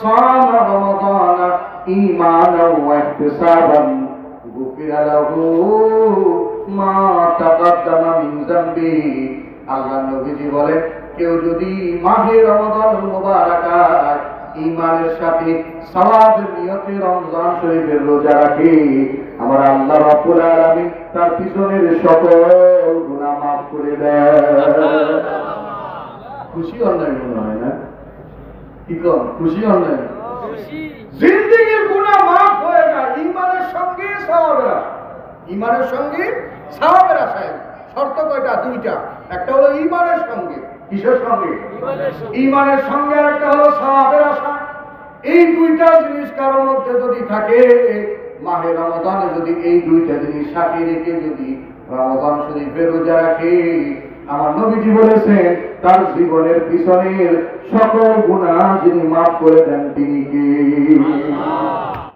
সামা রমাদানা ঈমানাও ওয়া ইহতিসাবান গুফিরা লাহু মা তাকাদ্দামা মিন যামবি। আল্লাহ নবীজি বলেন, কেউ যদি মাহে রমাদান মুবারাকাত ইমানের সাথে সওয়াবের নিয়তে রমজান শরীফের রোজা রাখে। আমার আল্লাহ রাব্বুল আলামিন তার পিছনের সকল গুনাহ মাফ করে দেয় খুশি অন্যায় মনে হয় না? কি কর খুশি অন্যায় জিন্দিগির গুনাহ মাফ হয়ে যায় ইমানের সঙ্গে আশা। ইমানের সঙ্গে সওয়াবের আশায় শর্ত কয়টা? দুইটা। একটা হলো ইমানের সঙ্গে। কিসের সঙ্গে? ইমানের সঙ্গে। একটা হলো সওয়াবের আশা। এই দুইটা জিনিস কারোর মধ্যে যদি থাকে মাহে রমাদানে যদি এই দুইটা জিনিস সাথে রেখে যদি রমাদান শরীফের রোজা রাখে আমার নবীজি বলেছেন তার জীবনের পিছনের সকল গুণা যিনি মাফ করে দেন তিনি কে?